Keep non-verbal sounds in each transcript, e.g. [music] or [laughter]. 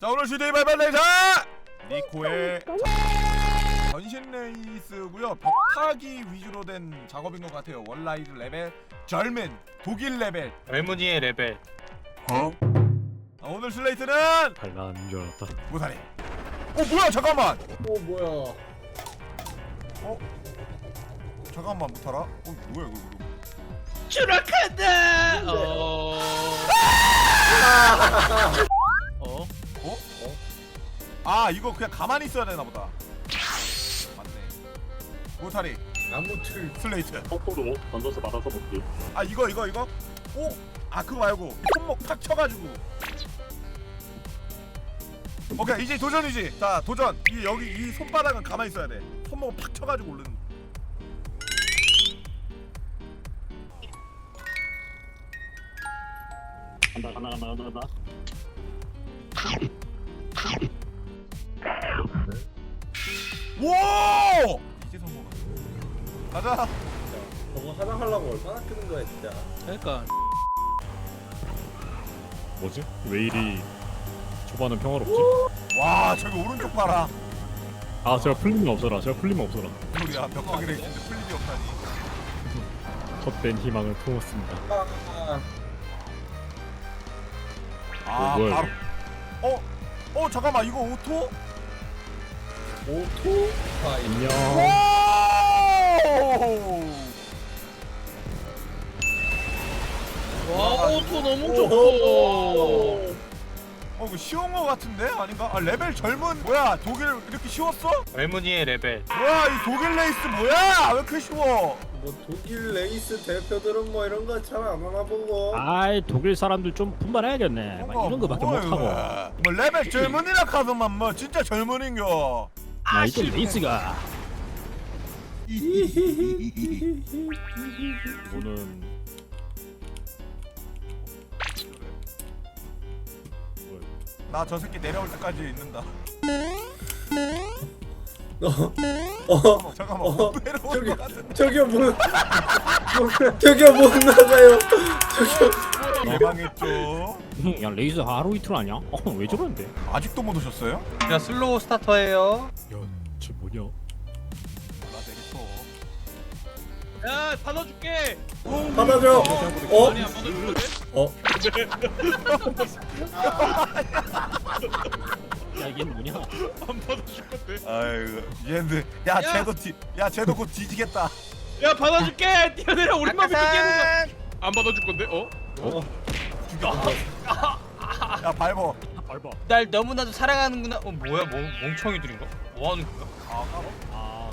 자 오늘 슈데이 발발 레이서 니코의 전신 레이스고요. 벽타기 위주로 된 작업인 것 같아요. 원라이드 레벨 절맨 독일 레벨. 외무니의 레벨. 자, 오늘 슬레이트는 발라는 줄 알았다. 무사리. 어 뭐야? 잠깐만! 어 뭐야? 잠깐만 무타라? 어 뭐야 이거 이거? 추락한다! 어... 어? [laughs] [laughs] 아 이거 그냥 가만히 있어야 되나 보다. 맞네. 무사리. 나무틀 슬레이트. 거꾸로 던져서 맞아서 먹기. 아 이거 이거 이거? 오! 아 그거 말고 손목 탁 쳐가지고. 오케이 이제 도전이지. 자 도전. 이 여기 이 손바닥은 가만히 있어야 돼. 손목을 팍 쳐가지고 오르는 간다 간다 간다 간다 간다. 오! 이제 성공한 가자 저거 하나 하려고 얼마나 끄는 거야 진짜 그러니까 뭐지? 왜 이리 초반은 평화롭지? 와 저기 오른쪽 봐라 아 제가 풀림이 없어라. 제가 풀림이 없어라. 우리야 벽타기 레이스인데 풀림이 없다니 헛된 희망을 품었습니다. 아, 아 어, 뭐야, 바로 어? 어 잠깐만 이거 오토? 오토파이 안녕. 오! 와 오토 너무 좋고 어 이거 쉬운 거 같은데? 아닌가? 아 레벨 젊은 뭐야 독일 이렇게 쉬웠어? 외무니의 레벨 뭐야 이 독일 레이스 뭐야 왜 이렇게 쉬워 뭐 독일 레이스 대표들은 뭐 이런 거 잘 안 하나 보고 아이 독일 사람들 좀 분발해야겠네. 막 이런 거밖에 못 하고. 뭐 레벨 젊은이라 카드만 뭐 진짜 젊은인겨 아 이거 레이스가. 이거는 나저 새끼 내려올 때까지 있는다 어, 어 잠깐만 어, 내려올 저기 것 같은데 저기요 뭐 뭐, 저기요 못 나가요 저기요 예방했죠 야 레이스 하루 이틀 아니야? 어 왜 저러는데? 아직도 못 오셨어요? 그냥 슬로우 스타터예요 야쟤 뭐냐? 나 되겠어 야 받아줄게 받아줘 어? 아니 안 받아줄 거지? 어? 야 이게 뭐냐? 안 받아줄 건데 아이고 얘들 야 야! 쟤도 뒤, 야 쟤도 곧 뒤지겠다 야 받아줄게 뛰어내려 우리만 믿고 뛰는 거안 받아줄 건데 어? 어? 죽여 야 밟어 밟아. 날 너무나도 사랑하는구나 어 뭐야 뭐, 멍청이들인가? 뭐 하는 거야? 아 까봐 아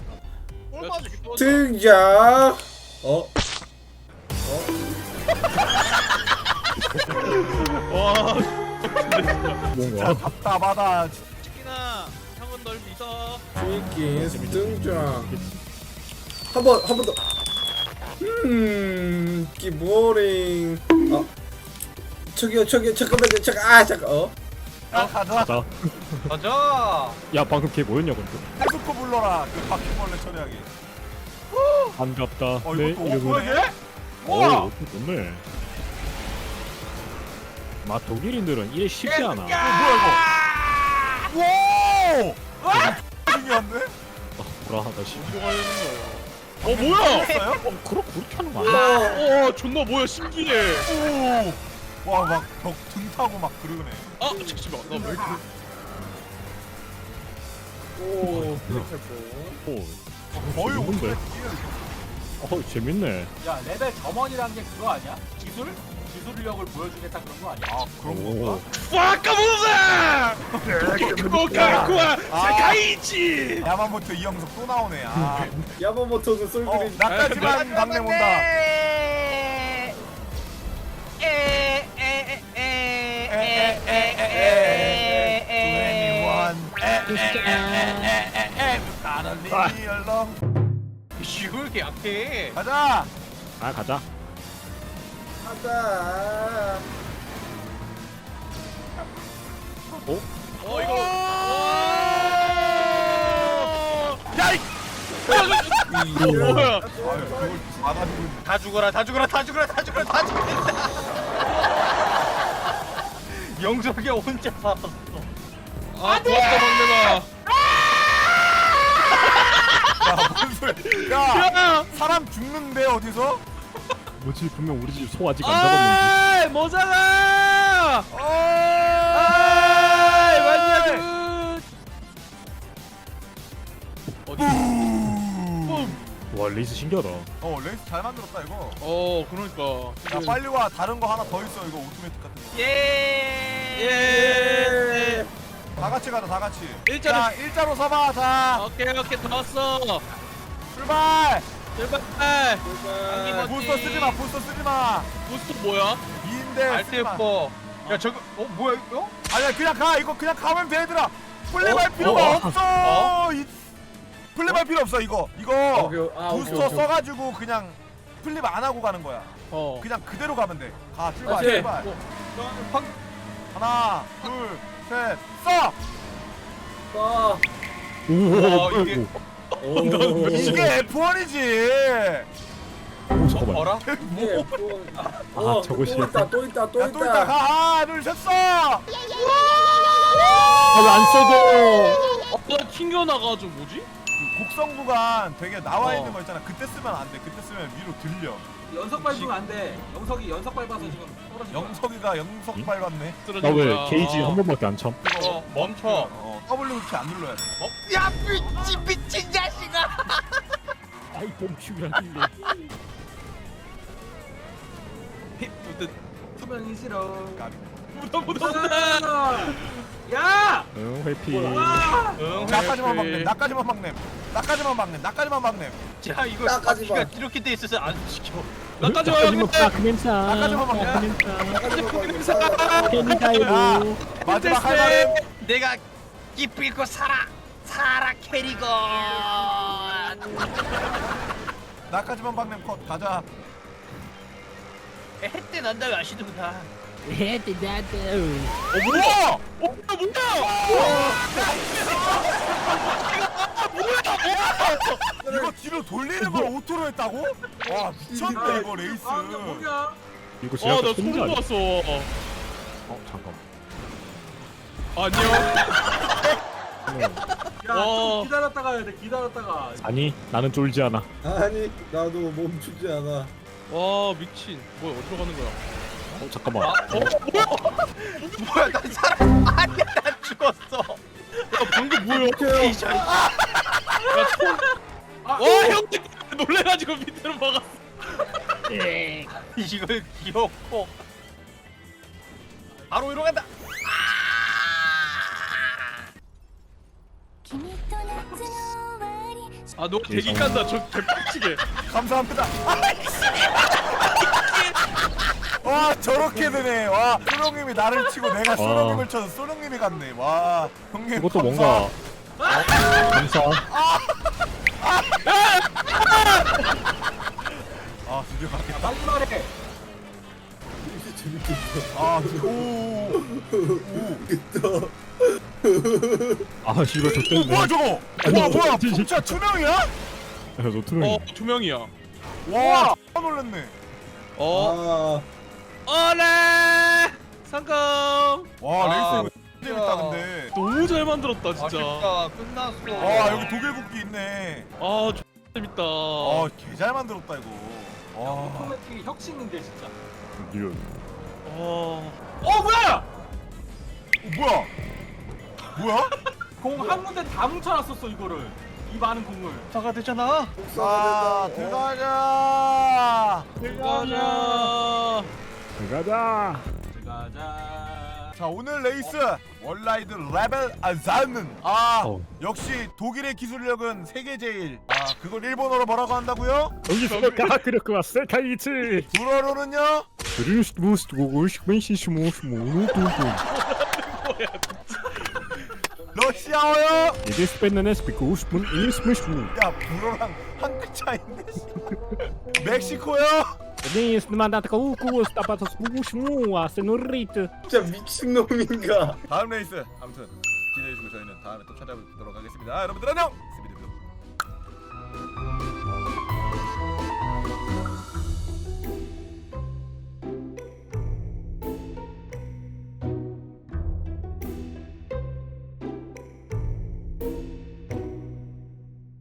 야, 저기 또 등장 어? 와 [laughs] 뭔가? 답답하다 치킨아 형은 널 믿어 트위키스 등장 한 번 한 번 더. 음, 기 보링. 아, 저기요, 저기요, 잠깐만요, 잠깐, 아, 잠깐, 어? 야 가자 가자. 가자 야 방금 걔 뭐였냐 근데? 해수코 불러라 그 바퀴벌레 처리하기 반갑다. 어 내 이것도 이름은. 오프야 얘? 오 우와 어떻게 좋네. 막 독일인들은 이래 쉽지 않아. 어, 뭐야 이거 와 중요한데? 아 불안하다 씨. 어 뭐야 했어요? 어 그렇 그렇게 하는 거 아니야? 어, 어 존나 뭐야 신기해 오 와막 벽 등 타고 막 그러네 아 잠시만 나왜 이렇게 오, 오. 거의? 오프야 어 재밌네. 야 레벨 점원이란 게 그거 아니야? 기술? 기술력을 보여주겠다 그런 거 아니야? 아 그런 오. 건가? 와카모사 모카쿠아 아. 세카이치 야마모토 이영석 또 나오네 아 야마모토는 어, 솔그린. 나까지만 강내 온다 이거 이렇게 약해 가자 아 가자. 가자. 어 이거 야이 어, 뭐야 아유 다 죽어라 다 죽어라 다 죽어라 다 죽어라 다 죽어라 영석이 혼자 살았어 아 막내가 야뭔 소리. 야 야! 사람 죽는데 어디서? 뭐지? 분명 우리 집 소 아직 안 잡았는지 아이 모자라! 어 아이 맞냐 어디? 와 레이스 신기하다. 어 레이스 잘 만들었다 이거. 어 그러니까. 야 빨리 와. 다른 거 하나 더 있어 이거 오토매틱 같은 거. 예 다 같이 가자 다 같이. 일자로- 자 일자로 서봐 자. 오케이 오케이 다 왔어 출발! 출발! 출발. 부스터 쓰지마 부스터 쓰지마. 부스트 뭐야? 2인데 알트 예뻐. 야 저거 어 뭐야 이거? 아니야 그냥 가. 이거 그냥 가면 돼 얘들아. 플립할 어? 필요가 어? 없어. 이, 플립할 필요 없어 이거. 이거 오케이, 아, 부스터 오케이. 써가지고 그냥 플립 안 하고 가는 거야. 어. 그냥 그대로 가면 돼가 출발 오케이. 출발. 하나 둘 셋 써! 아. 우와 어, 이게- 오 이게 F1이지 오 잠깐만 어라? 이게 뭐- 아, 아, 어, 저것이 또 있다 또 있다 또 야 또 있다 있다. 가 하나 둘 셋 써! 아 왜 안 써져 어 튕겨 나가지고 뭐지? 그 곡성 구간 되게 나와 어. 있는 거 있잖아 그때 쓰면 안 돼 그때 쓰면 위로 들려 연석 밟으면 안 돼. 영석이 연석 밟아서 지금 떨어진 거야. 영석이가 영석 응? 밟았네 쓰러진 나왜 거야. 게이지 한 번밖에 안 참? 어 멈춰 어 W 이렇게 안 눌러야 돼 [laughs] 아이 멈추라길래 투명이 싫어. 까비. 묻어 묻었다 야! 응 회피 와! 응 나까지만. 막냄 나까지만 막냄 나까지만 막냄 나까지만 막냄 야 이거 나까지 봐. 이렇게 돼 있어서 안 시켜. 나까지 와요 근데 나까지만 나까지만 막냄 팬이다요 마지막 할 말은 내가 기필코 살아. 살아 캐리건. 나까지만 막냄 컷 가자 햇때 난다고 아시는구나. 어 뭐야 어 뭐야 뭐야 이거 뒤로 돌리는 걸 오토로 했다고? 와 미쳤네 이거 레이스 아? 이거 제가 어나 혼자 소름 아니야? 돋았어 어 잠깐 안녕 야, 어. 좀 기다렸다가 해야 돼. 기다렸다가. 아니 나는 쫄지 않아 아니 나도 멈추지 않아. 와 미친 뭐야 어디로 가는 거야 어 잠깐만 뭐야 난 사람 아니야 난 죽었어. 야 방금 뭐야 오케이. 와 형님 놀래가지고 밑으로 막았어 이걸 귀엽고. 바로 이로 간다. 君と夏の終わり 아너 대기 깐다 저 개빡치게 감사합니다 와 저렇게 되네. 와 소룡님이 나를 치고 내가 소룡님을 쳐서 소룡님이 갔네. 와 형님 이것도 감사. 뭔가 어? 감사. 아 드디어 갔겠다 빨리 말해. 이게 재밌겠다. 아오 아 이거 오 좋댔네 뭐야 저거? 와 뭐야 진짜 투명이야? 야너 투명이 어두 명이야. 와 X 놀랐네. 어? 아, 올레! 성공! 와 아, 레이스 이거 재밌다 근데. 너무 잘 만들었다 진짜. 아쉽다. 끝났어. 와 여기 독일 국기 있네. 아 X 재밌다. 아 개 잘 만들었다 이거. 와. 오토매틱이 혁신인데 진짜. 리얼 어. 어 뭐야? 어, 뭐야? 뭐야? 공 한 군데 다 뭉쳐놨었어 이거를. 이 많은 공을. 되잖아. 아 들어가자. 들어가자 가자 가자. 자 오늘 레이스 월라이드 레벨 아자는 아 어. 역시 독일의 기술력은 세계 제일 아 그걸 일본어로 뭐라고 한다고요? 여기서 가 그렇게 왔어 카이치 불어로는요? 브루스 부스 고고시 멘시 스모 스모 [laughs] 러시아어요? 이게 스페인은 스피코 스문 이니스 스무 야 불어랑 한 끗 차인데 멕시코요? 네스 만다타카 우쿠 스타파토 스무 스무 아 세노리트 진짜 미친놈인가. 다음 레이스 아무튼 기대해주시고 저희는 다음에 또 찾아뵙도록 하겠습니다 여러분들 안녕 스비드뷰